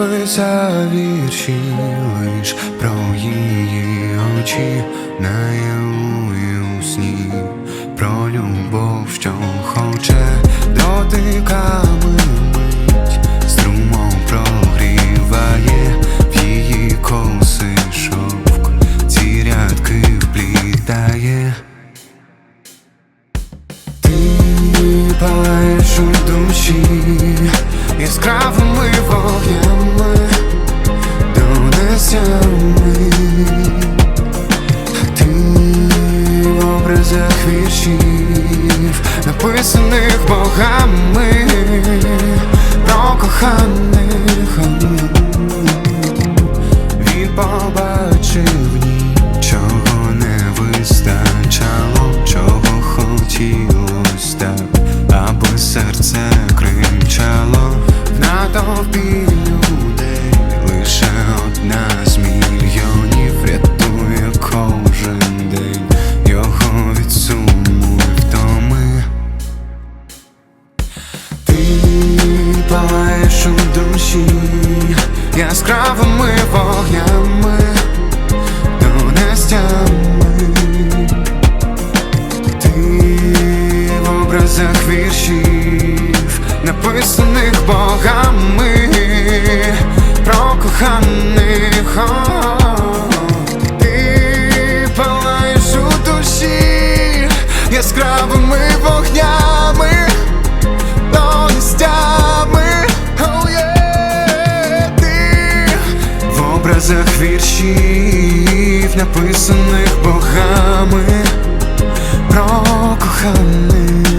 Писав вірші лиш про її очі наяву і у сні, про любов, що хоче дотиками мить, струмом прогріває в коси шовк, ці рядки душі донесями Ти в образах віршів, написаних богами про коханих палаєш душі. Яскравими вогнями донестями Ти в образах віршів, написаних богами про коханих Ти палаєш душі яскравими вогнями образах віршів, написаних богами про коханих